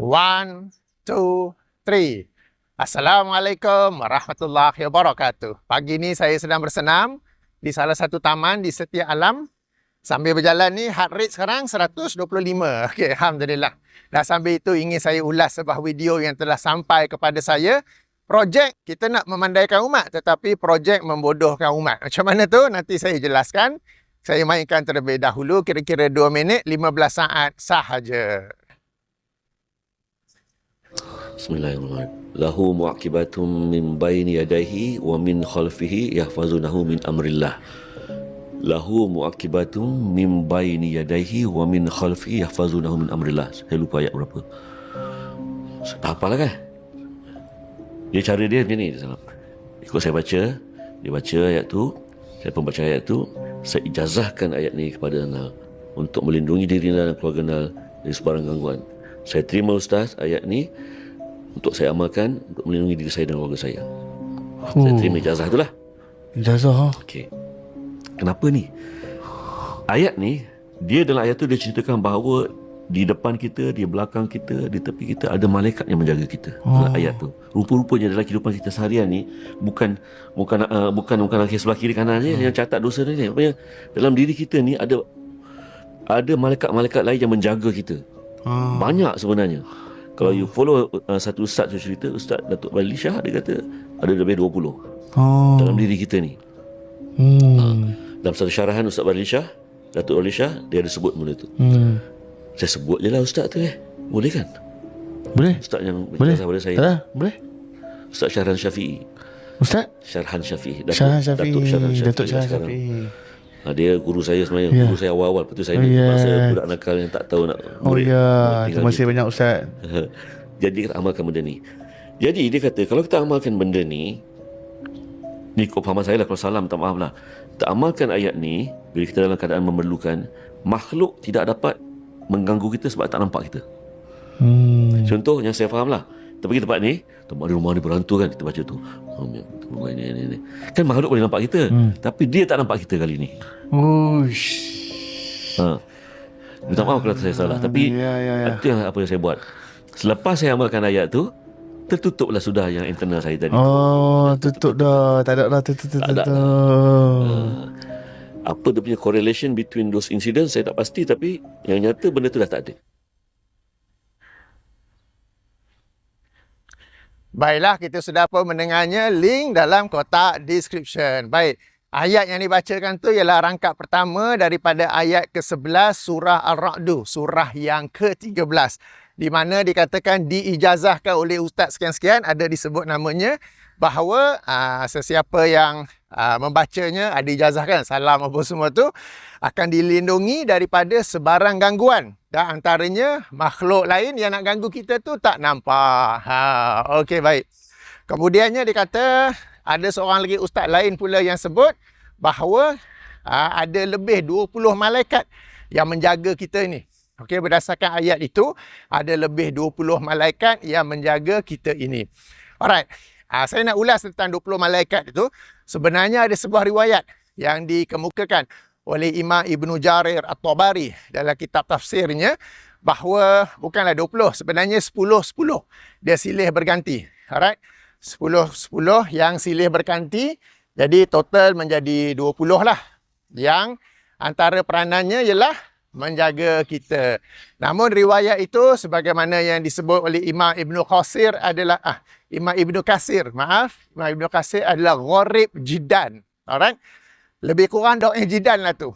One, two, three. Assalamualaikum warahmatullahi wabarakatuh. Pagi ni saya sedang bersenam di salah satu taman di Setia Alam. Sambil berjalan ni heart rate sekarang 125. Okey, alhamdulillah. Dan sambil itu ingin saya ulas sebuah video yang telah sampai kepada saya. Projek kita nak memandaikan umat tetapi projek membodohkan umat. Macam mana tu? Nanti saya jelaskan. Saya mainkan terlebih dahulu kira-kira 2 minit 15 saat sahaja. Bismillahirrahmanirrahim. Lahu muaqibatum min baini yadayhi wa min khalfihi yahfazunahu min amrillah. Lahu muaqibatum min baini yadayhi wa min khalfihi yahfazunahu min amrillah. Saya lupa ayat berapa. Tak apalah kan? Dia cara dia macam ni. Ikut saya baca. Dia baca ayat tu. Saya pun baca ayat tu. Saya ijazahkan ayat ni kepada anda. Untuk melindungi diri anda dan keluarga anda dari sebarang gangguan. Saya terima Ustaz ayat ni untuk saya amalkan untuk melindungi diri saya dan keluarga saya. Oh. Saya terima ijazah tu lah. Ijazah ha? Okey. Kenapa ni? Ayat ni, dia dalam ayat tu dia ceritakan bahawa di depan kita, di belakang kita, di tepi kita ada malaikat yang menjaga kita. Oh. Dalam ayat tu. Rupa-rupanya dalam kehidupan kita seharian ni bukan bukan uh, bukan bukan lagi sebelah kiri kanan je hmm. yang catat dosa ni. Rupanya dalam diri kita ni ada ada malaikat-malaikat lain yang menjaga kita. Oh. Banyak sebenarnya. Kalau you follow uh, satu ustaz tu cerita, Ustaz Datuk Bali Shah dia kata ada lebih 20 oh. dalam diri kita ni. Hmm. Uh, dalam satu syarahan Ustaz Bali Shah, Datuk Bali Shah, dia ada sebut benda tu. Hmm. Saya sebut je lah ustaz tu eh. Boleh kan? Boleh. Ustaz yang boleh. pada saya. Tak, boleh. Ustaz Syarhan Syafi'i. Ustaz? Syarhan Syafi'i. Datuk, Syarhan Syafi'i. Datuk Syarhan Syafi'i. Datuk Syarhan Syafi'i. Ha, dia guru saya sebenarnya yeah. Guru saya awal-awal Lepas tu saya oh, yeah. Masa budak nakal yang tak tahu nak Oh ya yeah. Terima kasih banyak Ustaz Jadi kita amalkan benda ni Jadi dia kata Kalau kita amalkan benda ni Ni kok pahaman saya lah Kalau salah minta maaf lah Kita amalkan ayat ni Bila kita dalam keadaan memerlukan Makhluk tidak dapat Mengganggu kita Sebab tak nampak kita hmm. Contoh yang saya faham lah kita pergi tempat ni Tempat ni rumah ni berantu kan Kita baca tu oh, ini, ini, ini. Kan makhluk boleh nampak kita hmm. Tapi dia tak nampak kita kali ni Uish. Ha. Minta maaf kalau saya salah Tapi ya, ya, ya. Itu yang apa yang saya buat Selepas saya amalkan ayat tu Tertutuplah sudah yang internal saya tadi Oh tutup dah Tak ada dah tutup, tutup, Tak ada uh, Apa dia punya correlation Between those incidents Saya tak pasti Tapi yang nyata benda tu dah tak ada Baiklah, kita sudah pun mendengarnya link dalam kotak description. Baik, ayat yang dibacakan tu ialah rangkap pertama daripada ayat ke-11 surah Al-Ra'du, surah yang ke-13. Di mana dikatakan diijazahkan oleh ustaz sekian-sekian, ada disebut namanya, bahawa aa, ah, sesiapa yang ah, membacanya ada ijazahkan, salam apa semua tu, akan dilindungi daripada sebarang gangguan dan antaranya makhluk lain yang nak ganggu kita tu tak nampak. Ha, okey baik. Kemudiannya dia kata ada seorang lagi ustaz lain pula yang sebut bahawa ha, ada lebih 20 malaikat yang menjaga kita ni. Okey berdasarkan ayat itu ada lebih 20 malaikat yang menjaga kita ini. Alright. Ha, saya nak ulas tentang 20 malaikat itu. Sebenarnya ada sebuah riwayat yang dikemukakan oleh Imam Ibn Jarir At-Tabari dalam kitab tafsirnya bahawa bukanlah 20 sebenarnya 10-10 dia silih berganti. Alright? 10-10 yang silih berganti jadi total menjadi 20 lah. Yang antara peranannya ialah menjaga kita. Namun riwayat itu sebagaimana yang disebut oleh Imam Ibn Qasir adalah ah Imam Ibn Kasir, maaf, Imam Ibn Kasir adalah gharib jidan. Alright. Lebih kurang dok jidan lah tu.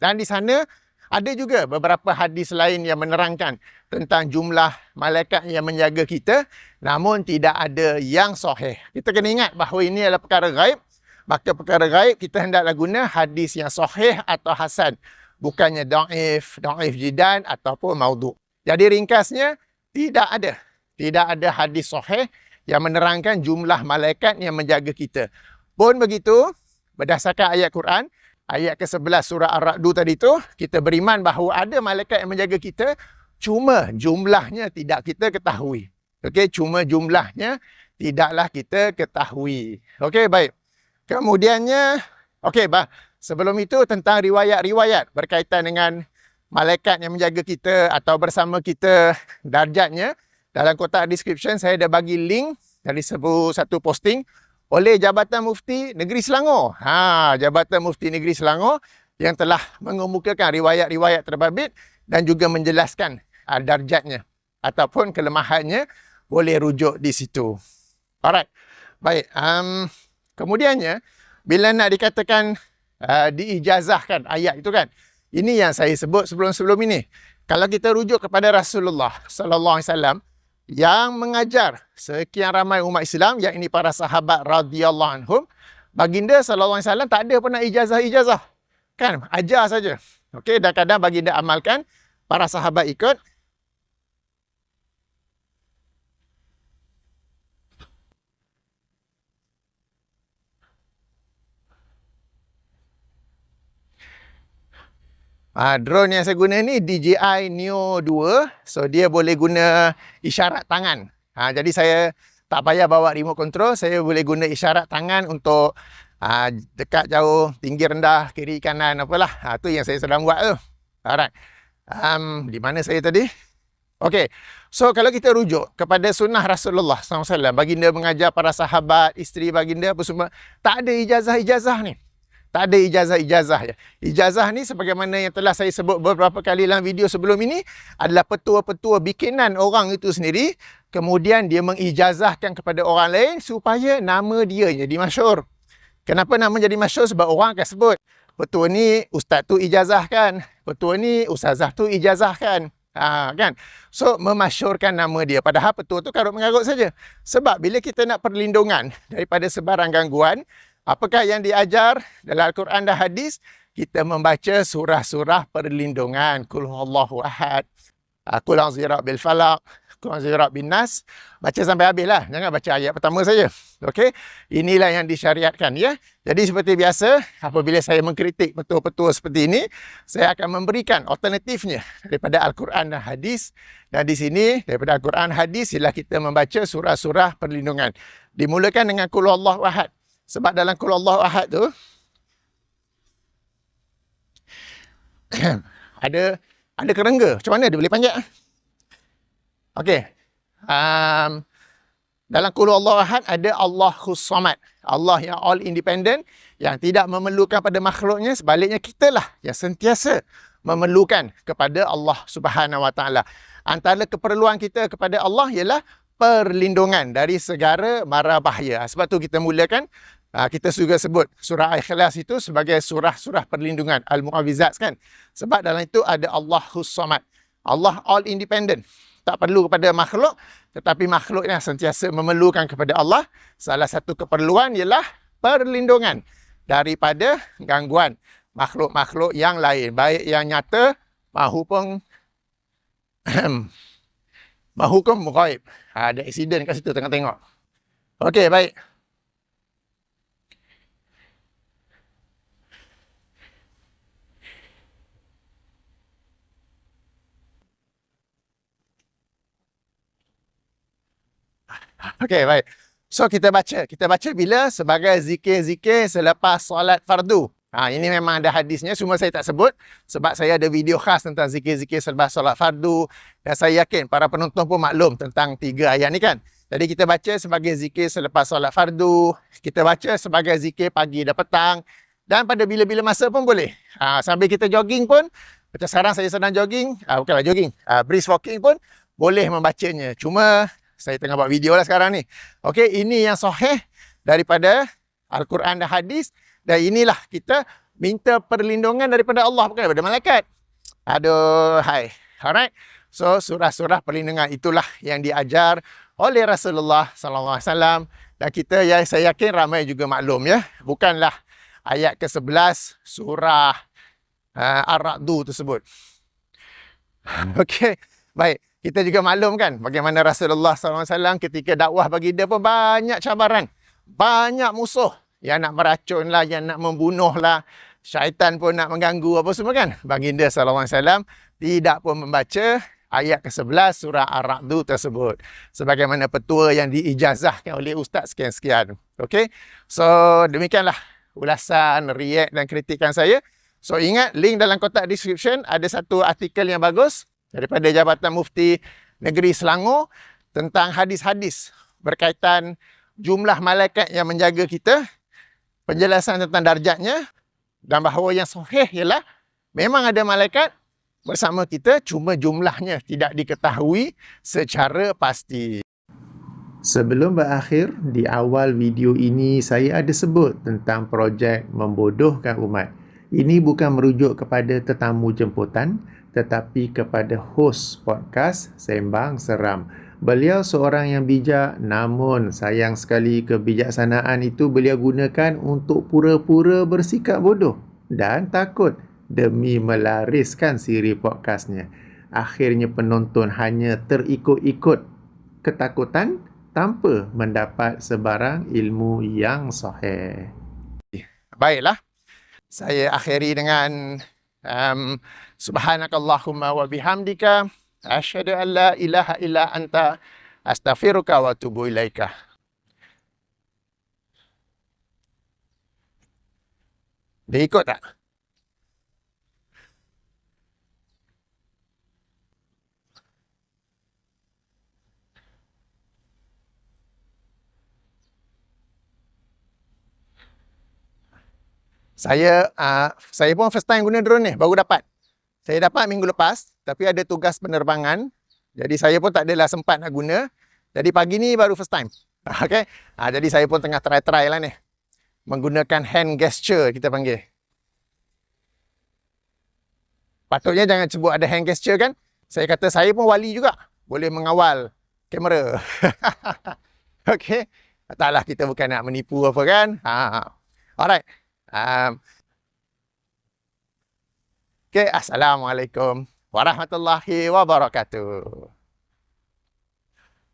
Dan di sana ada juga beberapa hadis lain yang menerangkan tentang jumlah malaikat yang menjaga kita. Namun tidak ada yang sahih. Kita kena ingat bahawa ini adalah perkara gaib. Maka perkara gaib kita hendaklah guna hadis yang sahih atau hasan. Bukannya da'if, da'if jidan ataupun maudhu. Jadi ringkasnya tidak ada. Tidak ada hadis sahih yang menerangkan jumlah malaikat yang menjaga kita. Pun begitu, berdasarkan ayat Quran, ayat ke-11 surah Ar-Ra'du tadi tu, kita beriman bahawa ada malaikat yang menjaga kita, cuma jumlahnya tidak kita ketahui. Okey, cuma jumlahnya tidaklah kita ketahui. Okey, baik. Kemudiannya, okey, bah, sebelum itu tentang riwayat-riwayat berkaitan dengan malaikat yang menjaga kita atau bersama kita darjatnya, dalam kotak description saya dah bagi link dari sebuah satu posting oleh Jabatan Mufti Negeri Selangor. Ha, Jabatan Mufti Negeri Selangor yang telah mengemukakan riwayat-riwayat terbabit dan juga menjelaskan uh, darjatnya ataupun kelemahannya boleh rujuk di situ. Alright. Baik. Um, kemudiannya bila nak dikatakan uh, diijazahkan ayat itu kan. Ini yang saya sebut sebelum-sebelum ini. Kalau kita rujuk kepada Rasulullah sallallahu alaihi wasallam yang mengajar sekian ramai umat Islam yang ini para sahabat radhiyallahu anhum baginda sallallahu alaihi wasallam tak ada pernah ijazah-ijazah kan ajar saja okey dan kadang baginda amalkan para sahabat ikut Ah, drone yang saya guna ni DJI Neo 2. So dia boleh guna isyarat tangan. Ah, jadi saya tak payah bawa remote control, saya boleh guna isyarat tangan untuk ah, dekat jauh, tinggi rendah, kiri kanan apalah. Ah, tu yang saya sedang buat tu. Alright. Um, di mana saya tadi? Okey. So kalau kita rujuk kepada sunnah Rasulullah SAW, baginda mengajar para sahabat, isteri baginda apa semua, tak ada ijazah-ijazah ni. Tak ada ijazah-ijazah ya. Ijazah ni sebagaimana yang telah saya sebut beberapa kali dalam video sebelum ini adalah petua-petua bikinan orang itu sendiri kemudian dia mengijazahkan kepada orang lain supaya nama dia jadi masyur. Kenapa nama jadi masyur? Sebab orang akan sebut petua ni ustaz tu ijazahkan, petua ni ustazah tu ijazahkan. Ha, kan? So, memasyurkan nama dia. Padahal petua tu karut mengarut saja. Sebab bila kita nak perlindungan daripada sebarang gangguan, Apakah yang diajar dalam Al-Quran dan hadis? Kita membaca surah-surah perlindungan. Kul Allahu ahad. Kul ah, anzirak bil falak. Kul anzirak bin nas. Baca sampai habis lah. Jangan baca ayat pertama saja. Okey. Inilah yang disyariatkan ya. Jadi seperti biasa, apabila saya mengkritik betul-betul seperti ini, saya akan memberikan alternatifnya daripada Al-Quran dan hadis. Dan di sini, daripada Al-Quran hadis, ialah kita membaca surah-surah perlindungan. Dimulakan dengan Kul Allahu ahad. Sebab dalam Qul Allah Ahad tu ada ada kerengga. Macam mana dia boleh panjat? Okey. Um, dalam Qul Allah Ahad ada Allahus Samad. Allah yang all independent yang tidak memerlukan pada makhluknya sebaliknya kita lah yang sentiasa memerlukan kepada Allah Subhanahu Wa Taala. Antara keperluan kita kepada Allah ialah perlindungan dari segala mara bahaya. Sebab tu kita mulakan Uh, kita juga sebut surah Al-Ikhlas itu sebagai surah-surah perlindungan Al-Mu'awizat kan. Sebab dalam itu ada Allahus Samad. Allah all independent. Tak perlu kepada makhluk. Tetapi makhluk yang sentiasa memerlukan kepada Allah. Salah satu keperluan ialah perlindungan daripada gangguan makhluk-makhluk yang lain. Baik yang nyata maupun maupun mugaib. Ha, ada accident kat situ tengah tengok. Okey, baik. Okey, baik. So kita baca, kita baca bila sebagai zikir-zikir selepas solat fardu. Ha, ini memang ada hadisnya, cuma saya tak sebut sebab saya ada video khas tentang zikir-zikir selepas solat fardu dan saya yakin para penonton pun maklum tentang tiga ayat ni kan. Jadi kita baca sebagai zikir selepas solat fardu, kita baca sebagai zikir pagi dan petang dan pada bila-bila masa pun boleh. Ha, sambil kita jogging pun, macam sekarang saya sedang jogging, ha, bukanlah jogging, ha, brisk walking pun boleh membacanya. Cuma saya tengah buat video lah sekarang ni. Okey, ini yang sahih daripada Al-Quran dan hadis. Dan inilah kita minta perlindungan daripada Allah bukan daripada malaikat. Aduh, hai. Alright. So, surah-surah perlindungan itulah yang diajar oleh Rasulullah sallallahu alaihi wasallam dan kita ya saya yakin ramai juga maklum ya. Bukanlah ayat ke-11 surah uh, Ar-Ra'du tersebut. Okey. Baik kita juga maklum kan bagaimana Rasulullah SAW ketika dakwah bagi dia pun banyak cabaran. Banyak musuh yang nak meracun lah, yang nak membunuh lah. Syaitan pun nak mengganggu apa semua kan. Baginda SAW tidak pun membaca ayat ke-11 surah Ar-Ra'du tersebut. Sebagaimana petua yang diijazahkan oleh ustaz sekian-sekian. Okay. So demikianlah ulasan, react dan kritikan saya. So ingat link dalam kotak description ada satu artikel yang bagus daripada Jabatan Mufti Negeri Selangor tentang hadis-hadis berkaitan jumlah malaikat yang menjaga kita, penjelasan tentang darjatnya dan bahawa yang sahih ialah memang ada malaikat bersama kita cuma jumlahnya tidak diketahui secara pasti. Sebelum berakhir, di awal video ini saya ada sebut tentang projek membodohkan umat. Ini bukan merujuk kepada tetamu jemputan, tetapi kepada hos podcast Sembang Seram. Beliau seorang yang bijak, namun sayang sekali kebijaksanaan itu beliau gunakan untuk pura-pura bersikap bodoh dan takut demi melariskan siri podcastnya. Akhirnya penonton hanya terikut-ikut ketakutan tanpa mendapat sebarang ilmu yang sahih. Baiklah. Saya akhiri dengan um, subhanakallahumma wa bihamdika asyhadu an la ilaha illa anta astaghfiruka wa atubu ilaika. Dia ikut tak? Saya uh, saya pun first time guna drone ni, baru dapat. Saya dapat minggu lepas, tapi ada tugas penerbangan. Jadi saya pun tak adalah sempat nak guna. Jadi pagi ni baru first time. Okay. Uh, jadi saya pun tengah try-try lah ni. Menggunakan hand gesture kita panggil. Patutnya jangan sebut ada hand gesture kan. Saya kata saya pun wali juga. Boleh mengawal kamera. okay. Taklah kita bukan nak menipu apa kan. Ha. Alright. Um, okay, Assalamualaikum warahmatullahi wabarakatuh.